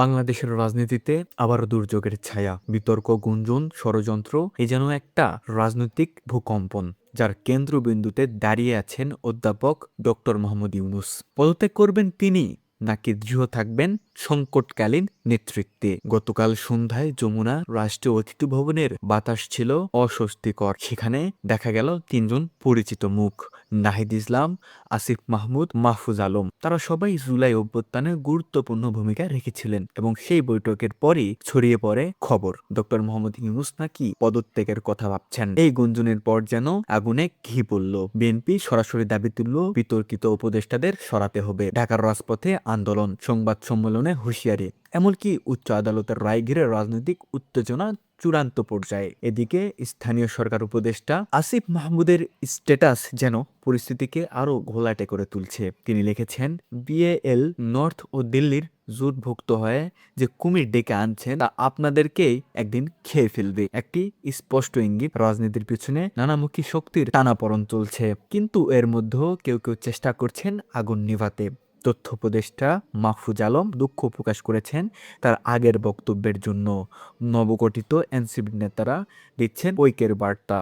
বাংলাদেশের রাজনীতিতে আবার দুর্যোগের ছায়া, বিতর্ক, গুঞ্জন, ষড়যন্ত্র, এ যেন একটা রাজনৈতিক ভূকম্পন, যার কেন্দ্রবিন্দুতে দাঁড়িয়ে আছেন অধ্যাপক ডক্টর মোহাম্মদ ইউনুস। পদত্যাগ করবেন তিনি, নাকি দৃঢ় থাকবেন সংকটকালীন নেতৃত্বে? গতকাল সন্ধ্যায় যমুনা রাষ্ট্রীয় অতিথি ভবনের বাতাস ছিল অস্বস্তিকর। সেখানে দেখা গেল তিনজন পরিচিত মুখ। নাহিদ ইসলাম, আসিফ মাহমুদ, মাহফুজ আলম। তারা সবাই জুলাই অভ্যুত্থানে গুরুত্বপূর্ণ ভূমিকা রেখেছিলেন এবং সেই বৈঠকের পরই ছড়িয়ে পড়ে খবর। ডক্টর মোহাম্মদ ইউনুস নাকি পদত্যাগের কথা ভাবছেন। এই গুঞ্জনের পর যেন আগুনে ঘি পড়ল। বিএনপি সরাসরি দাবি তুলল, বিতর্কিত উপদেষ্টাদের সরাতে হবে। ঢাকার রাজপথে আন্দোলন, সংবাদ সম্মেলনে হুঁশিয়ারি। এমনকি উচ্চ আদালতের রায় ঘিরে রাজনৈতিক উত্তেজনা চূড়ান্ত পর্যায়ে। এদিকে স্থানীয় সরকার উপদেষ্টা আসিফ মাহমুদের স্ট্যাটাস যেন পরিস্থিতিকে আরও ঘোলাটে করে তুলছে। তিনি লিখেছেন, বিএএল নর্থ ও দিল্লির জোটভুক্ত হয়ে যে কুমির ডেকে আনছেন, তা আপনাদেরকেই একদিন খেয়ে ফেলবে। একটি স্পষ্ট ইঙ্গিত রাজনীতির পিছনে নানামুখী শক্তির টানাপড়ন চলছে। কিন্তু এর মধ্যেও কেউ কেউ চেষ্টা করছেন আগুন নিভাতে। তথ্য উপদেষ্টা মাহফুজ আলম দুঃখ প্রকাশ করেছেন তার আগের বক্তব্যের জন্য। নবগঠিত এনসিপি নেতারা দিচ্ছেন ঐক্যের বার্তা।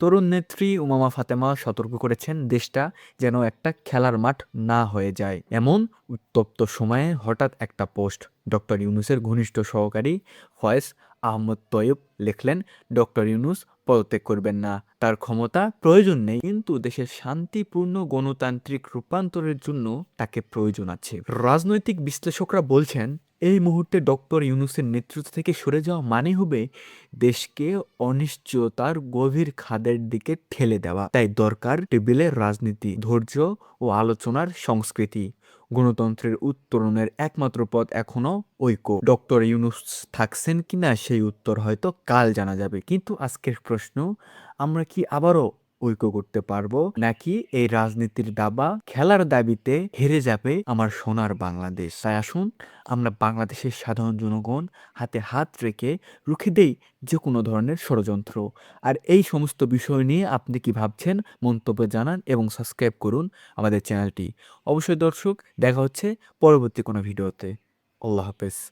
তরুণ নেত্রী উমামা ফাতেমা সতর্ক করেছেন, দেশটা যেন একটা খেলার মাঠ না হয়ে যায়। এমন উত্তপ্ত সময়ে হঠাৎ একটা পোস্ট ডক্টর ইউনুসের ঘনিষ্ঠ সহকারী ফয়েজ আহমদ তৈয়ব লিখলেন, ডক্টর ইউনুস পদত্যাগ করবেন না। তার ক্ষমতা প্রয়োজন নেই। কিন্তু দেশের শান্তিপূর্ণ গণতান্ত্রিক রূপান্তরের জন্য তাকে প্রয়োজন আছে। রাজনৈতিক বিশ্লেষকরা বলছেন, এই মুহূর্তে ডক্টর ইউনুসের নেতৃত্ব থেকে সরে যাওয়া মানে হবে দেশকে অনিশ্চয়তার গভীর খাদের দিকে ঠেলে দেওয়া। তাই দরকার টেবিলের রাজনীতি, ধৈর্য ও আলোচনার সংস্কৃতি। গণতন্ত্রের উত্তরণের একমাত্র পথ এখনও ঐক্য। ডক্টর ইউনুস থাকছেন কিনা সেই উত্তর হয়তো কাল জানা যাবে। কিন্তু আজকের প্রশ্ন, আমরা কি আবারও ঐক্য করতে পারব নাকি এই রাজনীতির দাবা খেলার দাবিতে হেরে যাবে আমার সোনার বাংলাদেশ? তাই আসুন, আমরা বাংলাদেশের সাধারণ জনগণ হাতে হাত রেখে রুখে দেই যে কোনো ধরনের ষড়যন্ত্র। আর এই সমস্ত বিষয় নিয়ে আপনি কি ভাবছেন মন্তব্য জানান এবং সাবস্ক্রাইব করুন আমাদের চ্যানেলটি। অবশ্যই দর্শক, দেখা হচ্ছে পরবর্তী কোনো ভিডিওতে। আল্লাহ হাফেজ।